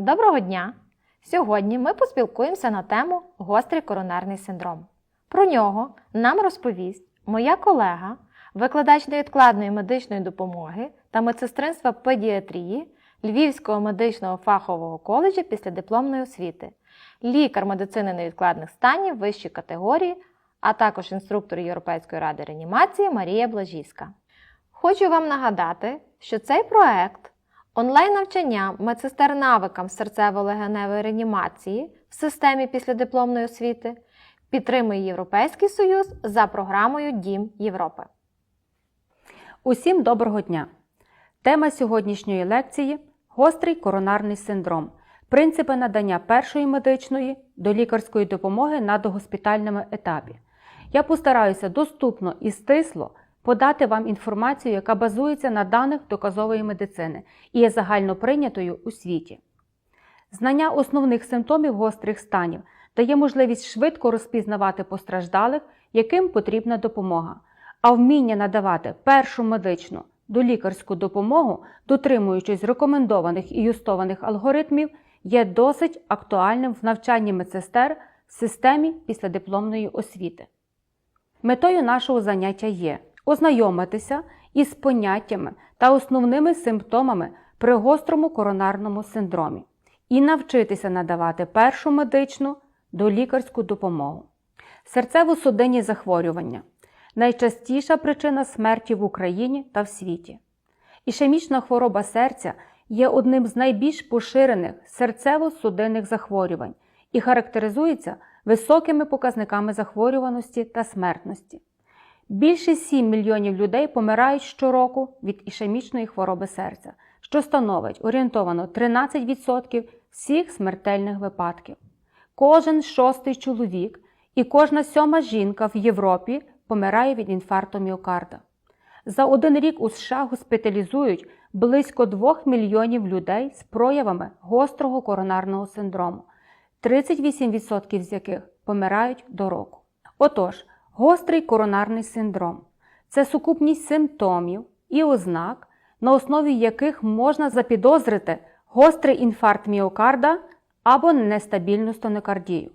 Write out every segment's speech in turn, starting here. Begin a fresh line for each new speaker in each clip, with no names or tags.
Доброго дня! Сьогодні ми поспілкуємося на тему гострий коронарний синдром. Про нього нам розповість моя колега, викладач невідкладної медичної допомоги та медсестринства педіатрії Львівського медичного фахового коледжу післядипломної освіти, лікар медицини невідкладних станів вищої категорії, а також інструктор Європейської ради реанімації Марія Блажівська. Хочу вам нагадати, що цей проект онлайн-навчання медсестер навикам серцево-легеневої реанімації в системі післядипломної освіти підтримує Європейський Союз за програмою Дім Європи.
Усім доброго дня! Тема сьогоднішньої лекції гострий коронарний синдром. Принципи надання першої медичної до лікарської допомоги на догоспітальному етапі. Я постараюся доступно і стисло подати вам інформацію, яка базується на даних доказової медицини і є загально прийнятою у світі. Знання основних симптомів гострих станів дає можливість швидко розпізнавати постраждалих, яким потрібна допомога, а вміння надавати першу медичну долікарську допомогу, дотримуючись рекомендованих і юстованих алгоритмів, є досить актуальним в навчанні медсестер в системі післядипломної освіти. Метою нашого заняття є ознайомитися із поняттями та основними симптомами при гострому коронарному синдромі і навчитися надавати першу медичну долікарську допомогу. Серцево-судинні захворювання найчастіша причина смерті в Україні та в світі. Ішемічна хвороба серця є одним з найбільш поширених серцево-судинних захворювань і характеризується високими показниками захворюваності та смертності. Більше 7 мільйонів людей помирають щороку від ішемічної хвороби серця, що становить орієнтовано 13% всіх смертельних випадків. Кожен шостий чоловік і кожна сьома жінка в Європі помирає від інфаркту міокарда. За один рік у США госпіталізують близько 2 мільйонів людей з проявами гострого коронарного синдрому, 38% з яких помирають до року. Отож, гострий коронарний синдром це сукупність симптомів і ознак, на основі яких можна запідозрити гострий інфаркт міокарда або нестабільну стенокардію.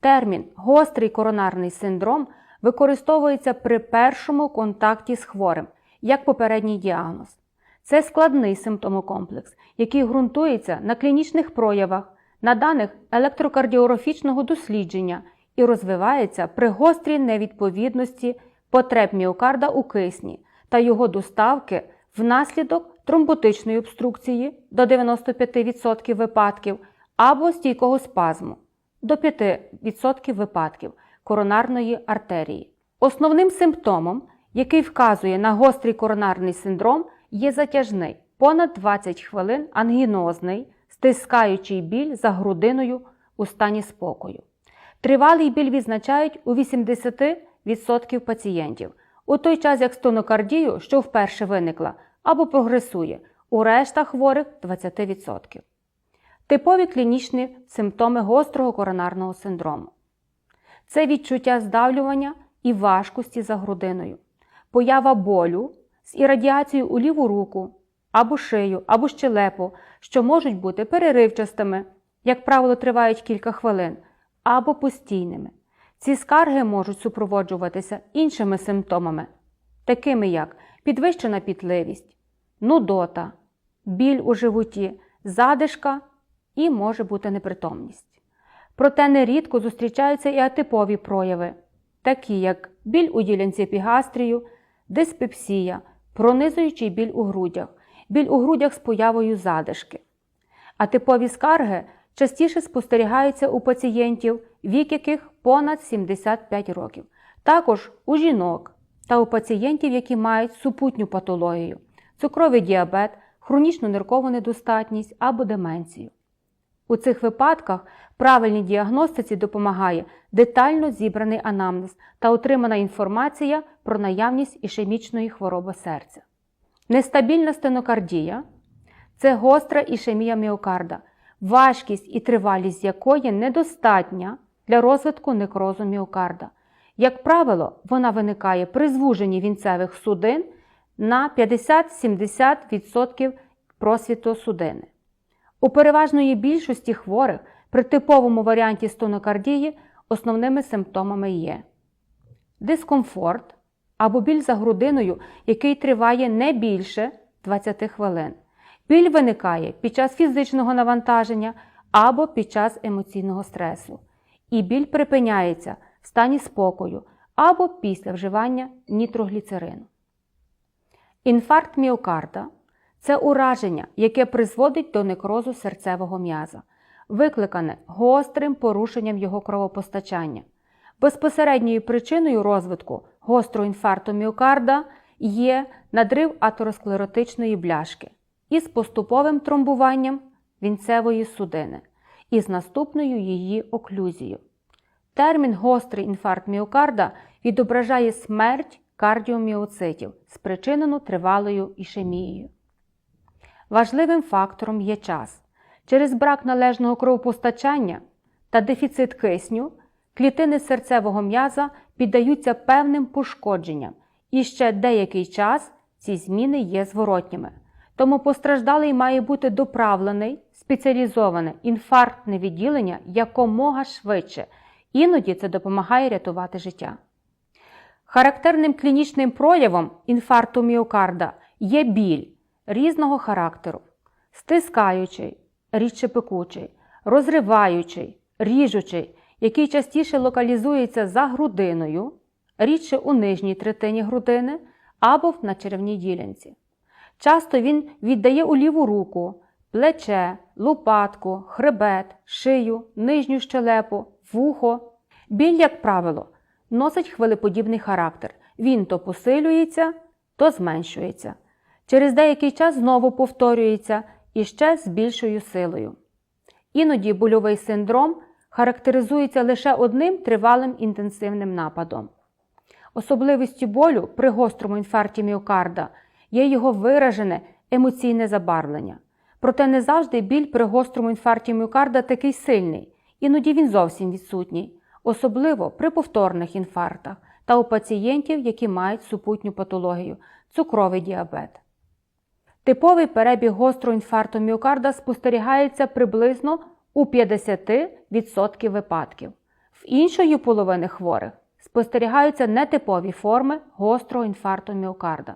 Термін гострий коронарний синдром використовується при першому контакті з хворим як попередній діагноз. Це складний симптомокомплекс, який ґрунтується на клінічних проявах, на даних електрокардіографічного дослідження і розвивається при гострій невідповідності потреб міокарда у кисні та його доставки внаслідок тромботичної обструкції до 95% випадків або стійкого спазму до 5% випадків коронарної артерії. Основним симптомом, який вказує на гострий коронарний синдром, є затяжний понад 20 хвилин ангінозний, стискаючий біль за грудиною у стані спокою. Тривалий біль відзначають у 80% пацієнтів, у той час як стонокардію, що вперше виникла, або прогресує, у решта хворих 20%. Типові клінічні симптоми гострого коронарного синдрому. Це відчуття здавлювання і важкості за грудиною, поява болю з ірадіацією у ліву руку, або шию, або щелепу, що можуть бути переривчастими, як правило, тривають кілька хвилин, або постійними. Ці скарги можуть супроводжуватися іншими симптомами, такими як підвищена пітливість, нудота, біль у животі, задишка і може бути непритомність. Проте нерідко зустрічаються і атипові прояви, такі як біль у ділянці епігастрію, диспепсія, пронизуючий біль у грудях, біль у грудях з появою задишки. Атипові скарги частіше спостерігаються у пацієнтів, вік яких понад 75 років, також у жінок та у пацієнтів, які мають супутню патологію, цукровий діабет, хронічну ниркову недостатність або деменцію. У цих випадках правильній діагностиці допомагає детально зібраний анамнез та отримана інформація про наявність ішемічної хвороби серця. Нестабільна стенокардія це гостра ішемія міокарда, важкість і тривалість якої недостатня для розвитку некрозу міокарда. Як правило, вона виникає при звуженні вінцевих судин на 50-70% просвіту судини. У переважної більшості хворих при типовому варіанті стонокардії основними симптомами є дискомфорт або біль за грудиною, який триває не більше 20 хвилин. Біль виникає під час фізичного навантаження або під час емоційного стресу. І біль припиняється в стані спокою або після вживання нітрогліцерину. Інфаркт міокарда це ураження, яке призводить до некрозу серцевого м'яза, викликане гострим порушенням його кровопостачання. Безпосередньою причиною розвитку гострого інфаркту міокарда є надрив атеросклеротичної бляшки із поступовим тромбуванням вінцевої судини і з наступною її оклюзією. Термін гострий інфаркт міокарда відображає смерть кардіоміоцитів, спричинену тривалою ішемією. Важливим фактором є час. Через брак належного кровопостачання та дефіцит кисню клітини серцевого м'яза піддаються певним пошкодженням, і ще деякий час ці зміни є зворотніми. Тому постраждалий має бути доправлений спеціалізоване інфарктне відділення якомога швидше. Іноді це допомагає рятувати життя. Характерним клінічним проявом інфаркту міокарда є біль різного характеру, стискаючий, рідше пекучий, розриваючий, ріжучий, який частіше локалізується за грудиною, рідше у нижній третині грудини або на черевній ділянці. Часто він віддає у ліву руку, плече, лопатку, хребет, шию, нижню щелепу, вухо. Біль, як правило, носить хвилеподібний характер. Він то посилюється, то зменшується. Через деякий час знову повторюється і ще з більшою силою. Іноді больовий синдром характеризується лише одним тривалим інтенсивним нападом. Особливістю болю при гострому інфаркті міокарда є його виражене емоційне забарвлення. Проте не завжди біль при гострому інфаркті міокарда такий сильний, іноді він зовсім відсутній, особливо при повторних інфарктах та у пацієнтів, які мають супутню патологію цукровий діабет. Типовий перебіг гострого інфаркту міокарда спостерігається приблизно у 50% випадків. В іншої половини хворих спостерігаються нетипові форми гострого інфаркту міокарда.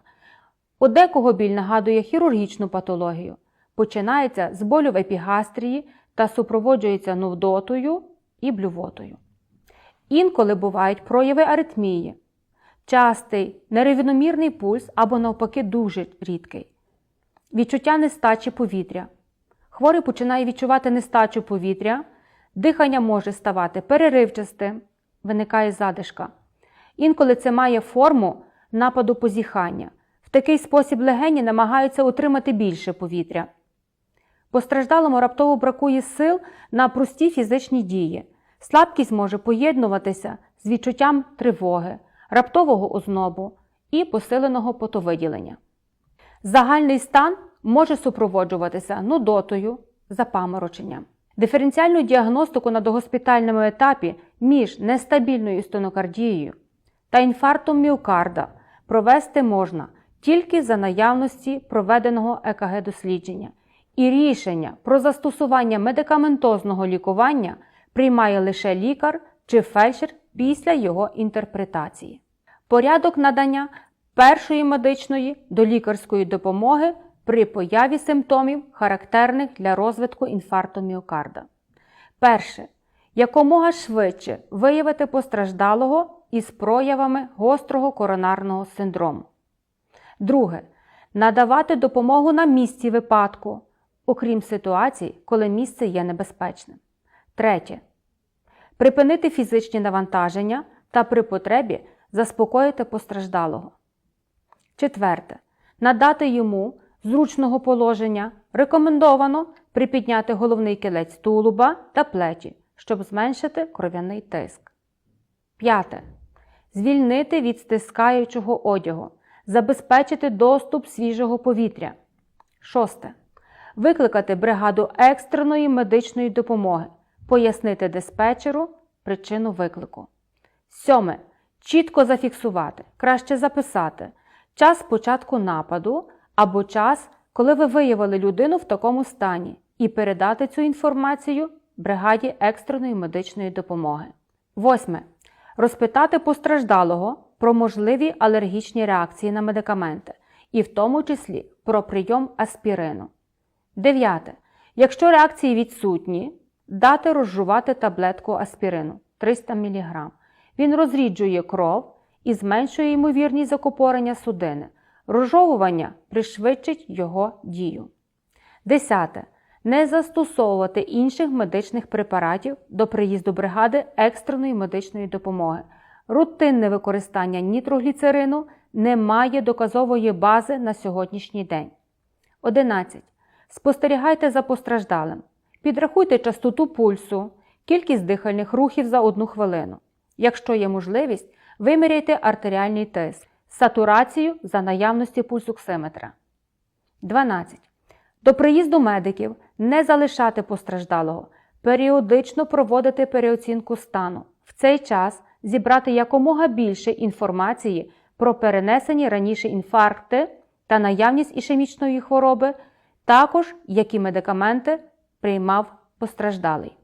У декого біль нагадує хірургічну патологію, починається з болю в епігастрії та супроводжується нудотою і блювотою. Інколи бувають прояви аритмії, частий, нерівномірний пульс або навпаки дуже рідкий, відчуття нестачі повітря. Хворий починає відчувати нестачу повітря, дихання може ставати переривчастим, виникає задишка. Інколи це має форму нападу позіхання. Такий спосіб легені намагаються отримати більше повітря. Постраждалому раптово бракує сил на прості фізичні дії. Слабкість може поєднуватися з відчуттям тривоги, раптового ознобу і посиленого потовиділення. Загальний стан може супроводжуватися нудотою, запамороченням. Диференціальну діагностику на догоспітальному етапі між нестабільною стенокардією та інфарктом міокарда провести можна тільки за наявності проведеного ЕКГ-дослідження, і рішення про застосування медикаментозного лікування приймає лише лікар чи фельдшер після його інтерпретації. Порядок надання першої медичної до лікарської допомоги при появі симптомів, характерних для розвитку інфаркту міокарда. Перше. Якомога швидше виявити постраждалого із проявами гострого коронарного синдрому. Друге. Надавати допомогу на місці випадку, окрім ситуацій, коли місце є небезпечним. Третє. Припинити фізичні навантаження та при потребі заспокоїти постраждалого. Четверте. Надати йому зручного положення рекомендовано припідняти головний кілець тулуба та плечі, щоб зменшити кров'яний тиск. П'яте. Звільнити від стискаючого одягу. Забезпечити доступ свіжого повітря. Шосте. Викликати бригаду екстреної медичної допомоги. Пояснити диспетчеру причину виклику. Сьоме. Чітко зафіксувати, краще записати час початку нападу або час, коли ви виявили людину в такому стані, і передати цю інформацію бригаді екстреної медичної допомоги. Восьме. Розпитати постраждалого про можливі алергічні реакції на медикаменти, і в тому числі про прийом аспірину. Дев'яте. Якщо реакції відсутні, дати розжувати таблетку аспірину 300 мг. Він розріджує кров і зменшує ймовірність закупорення судини. Розжовування пришвидшить його дію. Десяте. Не застосовувати інших медичних препаратів до приїзду бригади екстреної медичної допомоги. Рутинне використання нітрогліцерину не має доказової бази на сьогоднішній день. 11. Спостерігайте за постраждалим. Підрахуйте частоту пульсу, кількість дихальних рухів за одну хвилину. Якщо є можливість, виміряйте артеріальний тиск, сатурацію за наявності пульсоксиметра. 12. До приїзду медиків не залишати постраждалого, періодично проводити переоцінку стану. В цей час зібрати якомога більше інформації про перенесені раніше інфаркти та наявність ішемічної хвороби, також які медикаменти приймав постраждалий.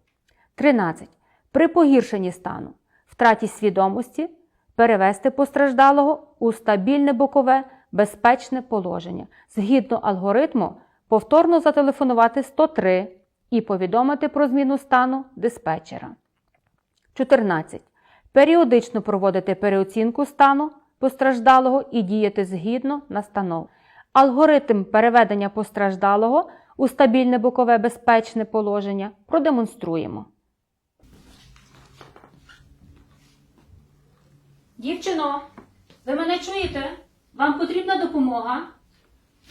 13. При погіршенні стану, втраті свідомості перевести постраждалого у стабільне бокове безпечне положення. Згідно алгоритму, повторно зателефонувати 103 і повідомити про зміну стану диспетчера. 14. Періодично проводити переоцінку стану постраждалого і діяти згідно настанов. Алгоритм переведення постраждалого у стабільне бокове безпечне положення продемонструємо. Дівчино, ви мене чуєте? Вам потрібна допомога?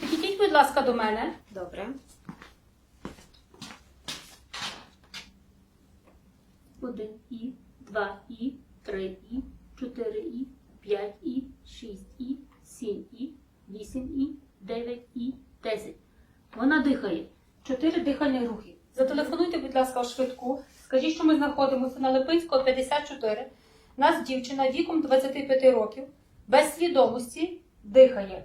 Підійдіть, будь ласка, до мене.
Добре.
Один і, два і, три і, чотири і, п'ять і, шість і, сім і, вісім і, дев'ять і, десять. Вона дихає.
Чотири дихальні рухи. Зателефонуйте, будь ласка, у швидку. Скажіть, що ми знаходимося на Липинського 54. Нас дівчина віком 25 років, без свідомості, дихає.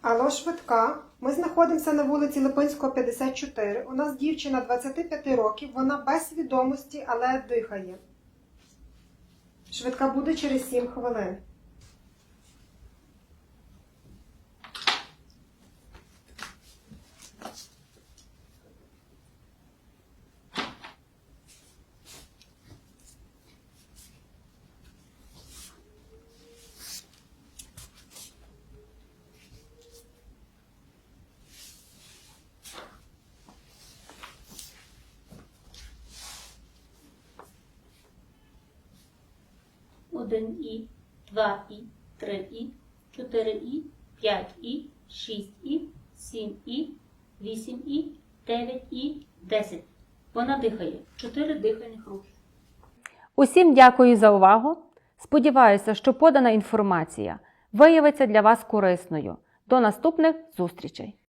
Алло, швидка. Ми знаходимося на вулиці Липинського, 54. У нас дівчина 25 років, вона без свідомості, але дихає. Швидка буде через 7 хвилин.
1І, 2І, 3І, 4І, 5І, 6І, 7І, 8І, 9І, 10. Вона дихає 4 дихальних рухи.
Усім дякую за увагу. Сподіваюся, що подана інформація виявиться для вас корисною. До наступних зустрічей!